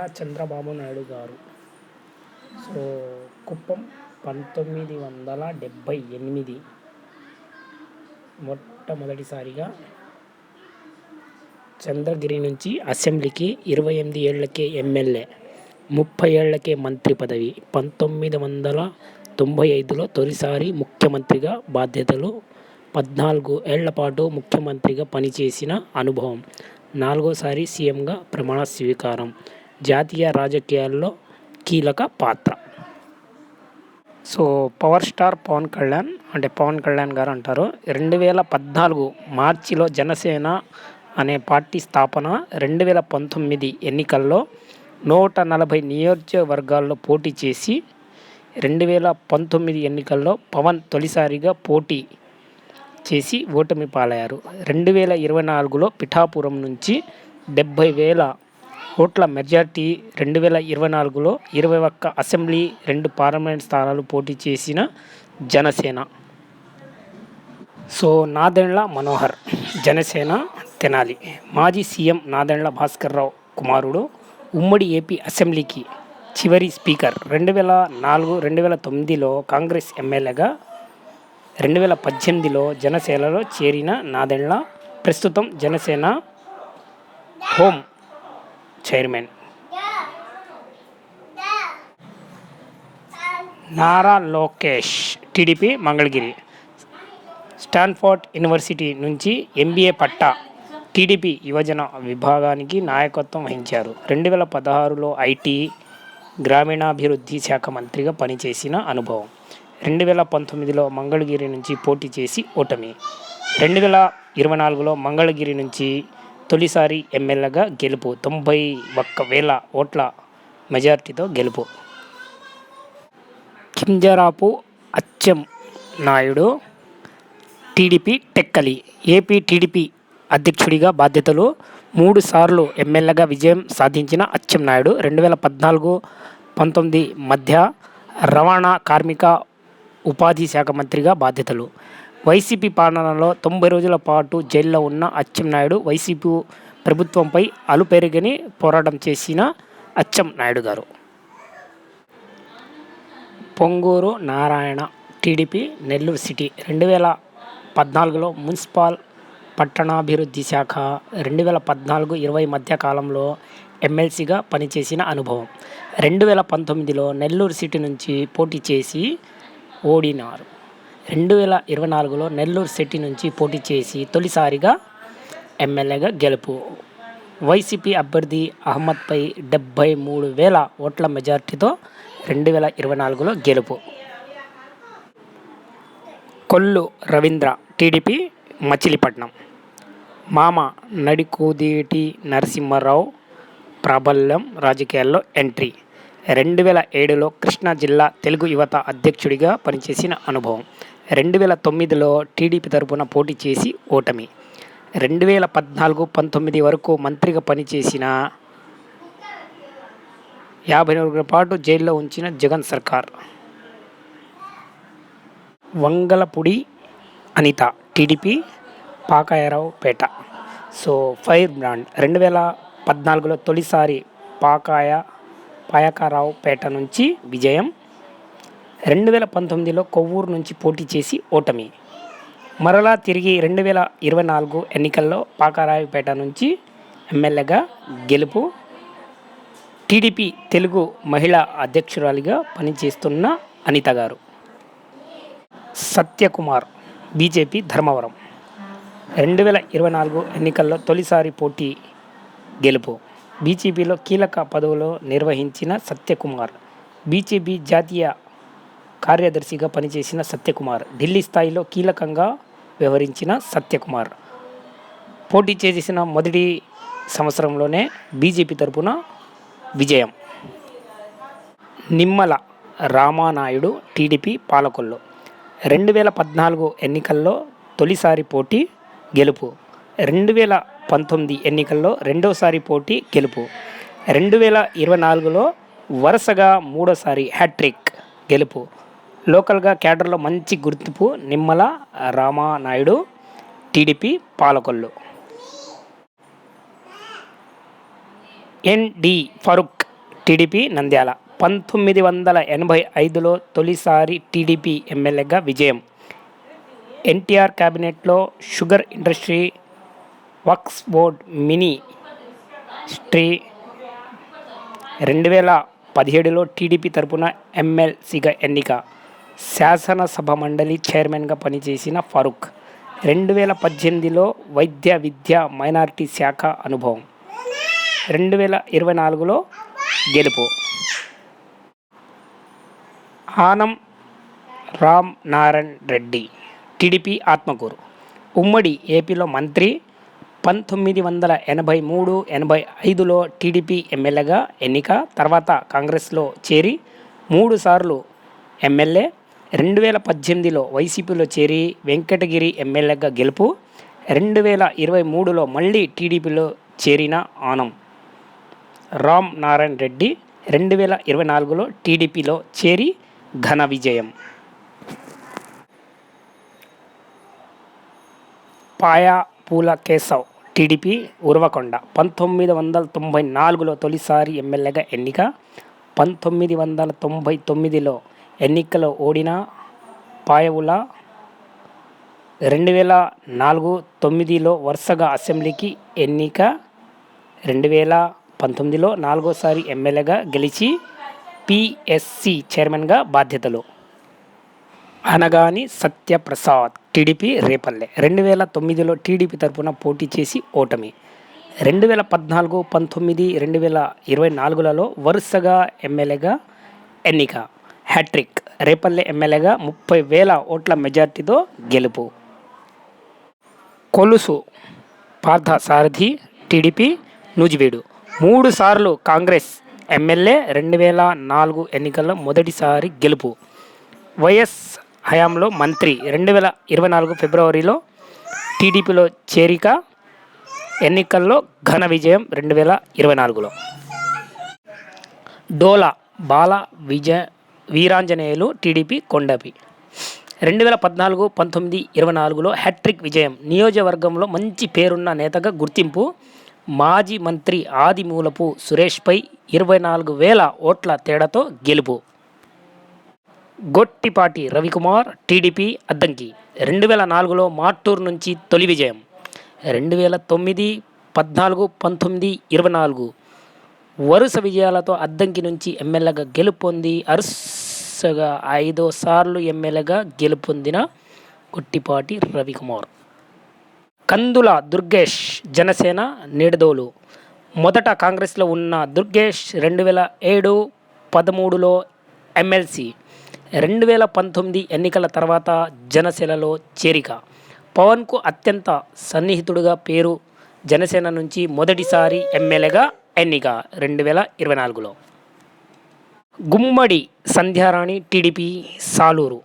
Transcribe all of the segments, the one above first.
నారా చంద్రబాబు నాయుడు గారు. సో కుప్పం పంతొమ్మిది వందల డెబ్భై ఎనిమిది మొట్టమొదటిసారిగా చంద్రగిరి నుంచి అసెంబ్లీకి ఇరవై ఎనిమిది ఏళ్ళకే ఎమ్మెల్యే ముప్పై ఏళ్ళకే మంత్రి పదవి పంతొమ్మిది వందల తొంభై ఐదులో తొలిసారి ముఖ్యమంత్రిగా బాధ్యతలు పద్నాలుగు ఏళ్ళ పాటు ముఖ్యమంత్రిగా పనిచేసిన అనుభవం నాలుగోసారి సీఎంగా ప్రమాణ స్వీకారం. జాతీయ రాజకీయాల్లో కీలక పాత్ర. So power star Pawan Kalyan అంటే పవన్ కళ్యాణ్ గారు అంటారు. రెండు వేల పద్నాలుగు మార్చిలో జనసేన అనే పార్టీ స్థాపన రెండు వేల పంతొమ్మిది ఎన్నికల్లో నూట నలభై నియోజకవర్గాల్లో పోటీ చేసి రెండు వేల పంతొమ్మిది ఎన్నికల్లో పవన్ తొలిసారిగా పోటీ చేసి ఓటమి పాలయ్యారు. రెండు వేల ఇరవై నాలుగులో పిఠాపురం నుంచి డెబ్భై వేల ఓట్ల మెజార్టీ రెండు వేల ఇరవై నాలుగులో ఇరవై ఒక్క అసెంబ్లీ రెండు పార్లమెంట్ స్థానాలు పోటీ చేసిన జనసేన. సో నాదెండ్ల మనోహర్ జనసేన తెనాలి. మాజీ సీఎం నాదెండ్ల భాస్కర్రావు కుమారుడు ఉమ్మడి ఏపీ అసెంబ్లీకి చివరి స్పీకర్. రెండు వేల నాలుగు రెండు వేల తొమ్మిదిలో కాంగ్రెస్ ఎమ్మెల్యేగా రెండు వేల పద్దెనిమిదిలో జనసేనలో చేరిన నాదెండ్ల ప్రస్తుతం Janasena home chairman. Nara Lokesh TDP Mangalagiri. Stanford University నుంచి ఎంబీఏ పట్టా టీడీపీ యువజన విభాగానికి నాయకత్వం వహించారు. రెండు వేల పదహారులో ఐటీ గ్రామీణాభివృద్ధి శాఖ మంత్రిగా పనిచేసిన అనుభవం. రెండు వేల పంతొమ్మిదిలో మంగళగిరి నుంచి పోటీ చేసి ఓటమి. రెండు వేల ఇరవై నాలుగులో మంగళగిరి నుంచి తొలిసారి ఎమ్మెల్యేగా గెలుపు. తొంభై ఒక్క వేల ఓట్ల మెజార్టీతో గెలుపు. Kinjarapu Atchem Naidu TDP Tekkali. AP TDP అధ్యక్షుడిగా బాధ్యతలు మూడు సార్లు ఎమ్మెల్యేగా విజయం సాధించిన అచ్చెన్నాయుడు రెండు వేల పద్నాలుగు పంతొమ్మిది మధ్య రవాణా కార్మిక ఉపాధి శాఖ మంత్రిగా బాధ్యతలు. వైసీపీ పాలనలో తొంభై రోజుల పాటు జైల్లో ఉన్న అచ్చెన్నాయుడు వైసీపీ ప్రభుత్వంపై అలుపెరుగని పోరాటం చేసిన అచ్చెన్నాయుడు గారు. పొంగూరు నారాయణ టీడీపీ నెల్లూరు సిటీ రెండు వేల పద్నాలుగులో మున్సిపల్ పట్టణాభివృద్ధి శాఖ రెండు వేల పద్నాలుగు ఇరవై మధ్య కాలంలో ఎమ్మెల్సీగా పనిచేసిన అనుభవం. రెండు వేల పంతొమ్మిదిలో నెల్లూరు సిటీ నుంచి పోటీ చేసి ఓడినారు. రెండు వేల ఇరవై నాలుగులో నెల్లూరు సిటీ నుంచి పోటీ చేసి తొలిసారిగా ఎమ్మెల్యేగా గెలుపు. వైసీపీ అభ్యర్థి అహ్మద్పై డెబ్బై మూడు వేల ఓట్ల మెజార్టీతో రెండు వేల ఇరవై నాలుగులో గెలుపు. కొల్లు రవీంద్ర టీడీపీ మచిలీపట్నం. మామ నడికూదేటి నరసింహారావు ప్రాబల్యం రాజకీయాల్లో ఎంట్రీ. రెండు వేల ఏడులో కృష్ణా జిల్లా తెలుగు యువత అధ్యక్షుడిగా పనిచేసిన అనుభవం. రెండు వేల తొమ్మిదిలో టీడీపీ తరపున పోటీ చేసి ఓటమి. రెండు వేల పద్నాలుగు పంతొమ్మిది వరకు మంత్రిగా పనిచేసిన యాభై నాలుగుల పాటు జైల్లో ఉంచిన జగన్ సర్కార్. Vangalapudi Anitha TDP Payakaraopeta. So fire brand. రెండు వేల పద్నాలుగులో తొలిసారి పాకాయ పాయకారావు పేట నుంచి విజయం రెండు వేల పంతొమ్మిదిలో కొవ్వూరు నుంచి పోటీ చేసి ఓటమి. మరలా తిరిగి రెండు వేల ఇరవై నాలుగు ఎన్నికల్లో పాకారావుపేట నుంచి ఎమ్మెల్యేగా గెలుపు టీడీపీ తెలుగు మహిళా అధ్యక్షురాలిగా పనిచేస్తున్న అనిత గారు. సత్యకుమార్ బీజేపీ ధర్మవరం. రెండు వేల ఇరవై నాలుగు ఎన్నికల్లో తొలిసారి పోటీ గెలుపు. బీజేపీలో కీలక పదవులు నిర్వహించిన సత్యకుమార్ బీజేపీ జాతీయ కార్యదర్శిగా పనిచేసిన సత్యకుమార్. ఢిల్లీ స్థాయిలో కీలకంగా వ్యవహరించిన సత్యకుమార్. పోటీ చేసిన మొదటి సంవత్సరంలోనే బీజేపీ తరపున విజయం. నిమ్మల రామానాయుడు టీడీపీ పాలకొల్లు. రెండు వేల పద్నాలుగు ఎన్నికల్లో తొలిసారి పోటీ గెలుపు. రెండు వేల పంతొమ్మిది ఎన్నికల్లో రెండోసారి పోటీ గెలుపు. రెండు వేల ఇరవై నాలుగులో వరుసగా మూడోసారి హ్యాట్రిక్ గెలుపు. లోకల్గా క్యాడర్లో మంచి గుర్తింపు Nimmala Ramanaidu TDP Palakollu. N D Farooq TDP Nandyal. పంతొమ్మిది వందల ఎనభై ఐదులో తొలిసారి టీడీపీ ఎమ్మెల్యేగా విజయం. ఎన్టీఆర్ క్యాబినెట్లో sugar industry Wakf board ministry రెండు వేల పదిహేడులో టీడీపీ తరపున ఎమ్మెల్సీగా ఎన్నిక. శాసనసభ మండలి చైర్మన్గా పనిచేసిన ఫరూక్. రెండు వేల పద్దెనిమిదిలో వైద్య విద్య మైనారిటీ శాఖ అనుభవం. రెండు వేల ఇరవై నాలుగులో గెలుపు. ఆనం రామ్ నారాయణ్ రెడ్డి టీడీపీ ఆత్మకూరు. ఉమ్మడి ఏపీలో మంత్రి పంతొమ్మిది వందల ఎనభై మూడు ఎనభై ఐదులో టీడీపీ ఎమ్మెల్యేగా ఎన్నిక తర్వాత కాంగ్రెస్లో చేరి మూడు సార్లు ఎమ్మెల్యే రెండు వేల పద్దెనిమిదిలో వైసీపీలో చేరి వెంకటగిరి ఎమ్మెల్యేగా గెలుపు రెండు వేల ఇరవై మూడులో మళ్ళీ టీడీపీలో చేరిన ఆనం. రామ్ నారాయణ రెడ్డి రెండు వేల ఇరవై నాలుగులో టీడీపీలో చేరి ఘన విజయం. పాయా పూల కేశవ్ టీడీపీ ఉరవకొండ పంతొమ్మిది వందల తొంభై నాలుగులో తొలిసారి ఎమ్మెల్యేగా ఎన్నిక పంతొమ్మిది వందల తొంభై తొమ్మిదిలో ఎన్నికలో ఓడిన పాయవుల రెండు వేల నాలుగు తొమ్మిదిలో వరుసగా అసెంబ్లీకి ఎన్నిక రెండు వేల పంతొమ్మిదిలో నాలుగోసారి ఎమ్మెల్యేగా గెలిచి పిఎస్సి చైర్మన్గా బాధ్యతలు. అనగాని సత్యప్రసాద్ టీడీపీ రేపల్లె. రెండు వేల తొమ్మిదిలో టీడీపీ తరపున పోటీ చేసి ఓటమి. రెండు వేల పద్నాలుగు పంతొమ్మిది రెండు వేల ఇరవై నాలుగులలో వరుసగా ఎమ్మెల్యేగా ఎన్నిక. హ్యాట్రిక్. రేపల్లె ఎమ్మెల్యేగా ముప్పై వేల ఓట్ల మెజార్టీతో గెలుపు. కొలుసు పార్థ సారథి టీడీపీ నూజివీడు. మూడు సార్లు కాంగ్రెస్ ఎమ్మెల్యే రెండు వేల నాలుగు ఎన్నికల్లో మొదటిసారి గెలుపు. వైఎస్ హయాంలో మంత్రి రెండు వేల ఇరవై నాలుగు ఫిబ్రవరిలో టీడీపీలో చేరిక ఎన్నికల్లో ఘన విజయం రెండు వేల ఇరవై నాలుగులో. డోలా బాల విజయ వీరాంజనేయులు టీడీపీ కొండపి. రెండు వేల పద్నాలుగు పంతొమ్మిది ఇరవై నాలుగులో హ్యాట్రిక్ విజయం. నియోజకవర్గంలో మంచి పేరున్న నేతగా గుర్తింపు మాజీ మంత్రి ఆదిమూలపు సురేష్పై ఇరవై నాలుగు వేల ఓట్ల తేడాతో గెలుపు. గొట్టిపాటి రవికుమార్ టీడీపీ అద్దంకి. రెండు వేల నాలుగులో మార్టూర్ నుంచి తొలి విజయం. రెండు వేల తొమ్మిది పద్నాలుగు పంతొమ్మిది ఇరవై నాలుగు వరుస విజయాలతో అద్దంకి నుంచి ఎమ్మెల్యేగా గెలుపొంది అరుస్ ఐదో సార్లు ఎమ్మెల్యేగా గెలుపొందిన కొట్టిపాటి రవికుమార్. కందుల దుర్గేష్ జనసేన నిడదోలు. మొదట కాంగ్రెస్లో ఉన్న దుర్గేష్ రెండు వేల ఏడు పదమూడులో ఎమ్మెల్సీ రెండు వేల పంతొమ్మిది ఎన్నికల తర్వాత జనసేనలో చేరిక. పవన్కు అత్యంత సన్నిహితుడుగా పేరు జనసేన నుంచి మొదటిసారి ఎమ్మెల్యేగా ఎన్నిక రెండు వేల ఇరవై నాలుగులో. గుమ్మడి సంధ్యారాణి టీడీపీ సాలూరు.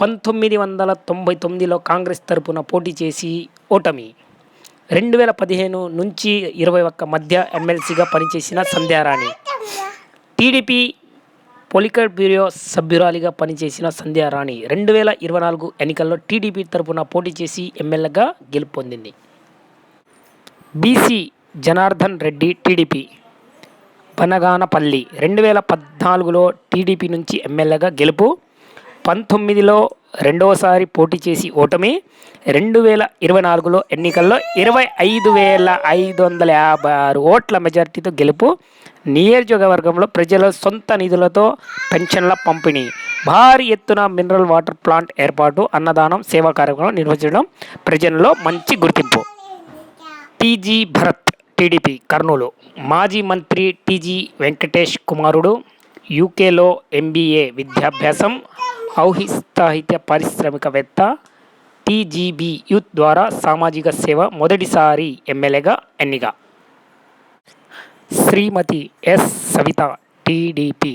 పంతొమ్మిది వందల తొంభై తొమ్మిదిలో కాంగ్రెస్ తరపున పోటీ చేసి ఓటమి. రెండు వేల పదిహేను నుంచి ఇరవై ఒక్క మధ్య ఎమ్మెల్సీగా పనిచేసిన సంధ్యారాణి. టీడీపీ పొలికల్ బ్యూరో సభ్యురాలిగా పనిచేసిన సంధ్యారాణి రెండు వేల ఇరవై నాలుగు ఎన్నికల్లో టీడీపీ తరపున పోటీ చేసి ఎమ్మెల్యేగా గెలుపొందింది. BC Janardhan Reddy TDP. పనగానపల్లి రెండు వేల పద్నాలుగులో టీడీపీ నుంచి ఎమ్మెల్యేగా గెలుపు పంతొమ్మిదిలో రెండవసారి పోటీ చేసి ఓటమి రెండు వేల ఇరవై నాలుగులో ఎన్నికల్లో ఇరవై ఐదు వేల ఐదు వందల యాభై ఆరు ఓట్ల మెజార్టీతో గెలుపు నియోజకవర్గంలో ప్రజల సొంత నిధులతో పెన్షన్ల పంపిణీ భారీ ఎత్తున మినరల్ వాటర్ ప్లాంట్ ఏర్పాటు అన్నదానం సేవా కార్యక్రమం నిర్వహించడం ప్రజల్లో మంచి గుర్తింపు. టీజీ భరత్ టీడీపీ కర్నూలు మాజీ మంత్రి టీజీ వెంకటేష్ కుమారుడు యూకేలో ఎంబీఏ విద్యాభ్యాసం ఔహిస్తాహిత్య పారిశ్రామికవేత్త టీజీబీ యూత్ ద్వారా సామాజిక సేవ మొదటిసారి ఎమ్మెల్యేగా ఎన్నిక. శ్రీమతి ఎస్ సవిత టీడీపీ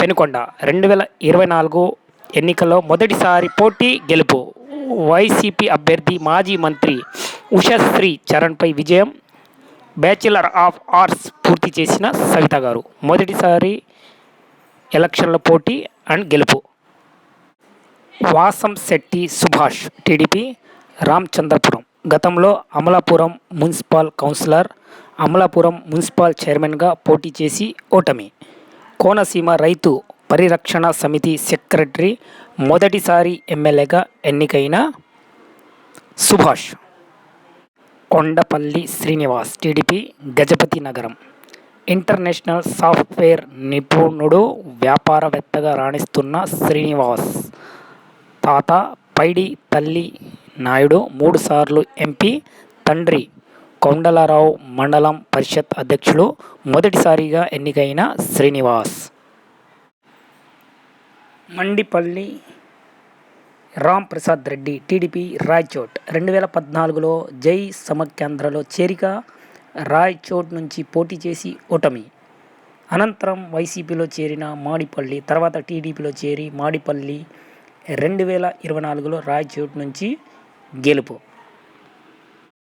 పెనుకొండ రెండు వేల ఇరవై నాలుగు ఎన్నికల్లో మొదటిసారి పోటీ గెలుపు. వైసీపీ అభ్యర్థి మాజీ మంత్రి ఉషశ్రీ చరణ్పై విజయం బ్యాచిలర్ ఆఫ్ ఆర్ట్స్ పూర్తి చేసిన సవిత గారు. మొదటిసారి ఎలక్షన్ల పోటీ అండ్ గెలుపు. వాసం శెట్టి సుభాష్ టీడీపీ రామచంద్రపురం. గతంలో Amalapuram municipal councillor Amalapuram municipal చైర్మన్గా పోటీ చేసి ఓటమి. కోనసీమ రైతు పరిరక్షణ సమితి సెక్రటరీ మొదటిసారి ఎమ్మెల్యేగా ఎన్నికైన Subhash. Kondapalli Srinivas TDP Gajapathinagaram. International software నిపుణుడు వ్యాపారవేత్తగా రాణిస్తున్న శ్రీనివాస్ తాత పైడి తల్లి నాయుడు మూడుసార్లు ఎంపీ తండ్రి కొండలరావు మండలం పరిషత్ అధ్యక్షులు మొదటిసారిగా ఎన్నికైన శ్రీనివాస్. మండిపల్లి రామ్ ప్రసాద్ రెడ్డి టీడీపీ రాయ్చోట్. రెండు వేల పద్నాలుగులో జై సమకేంద్రలో చేరిక రాయచోట్ నుంచి పోటీ చేసి ఓటమి. అనంతరం వైసీపీలో చేరిన మాడిపల్లి తర్వాత టీడీపీలో చేరి మాడిపల్లి రెండు వేల ఇరవై నాలుగులో రాయచోట్ నుంచి గెలుపు.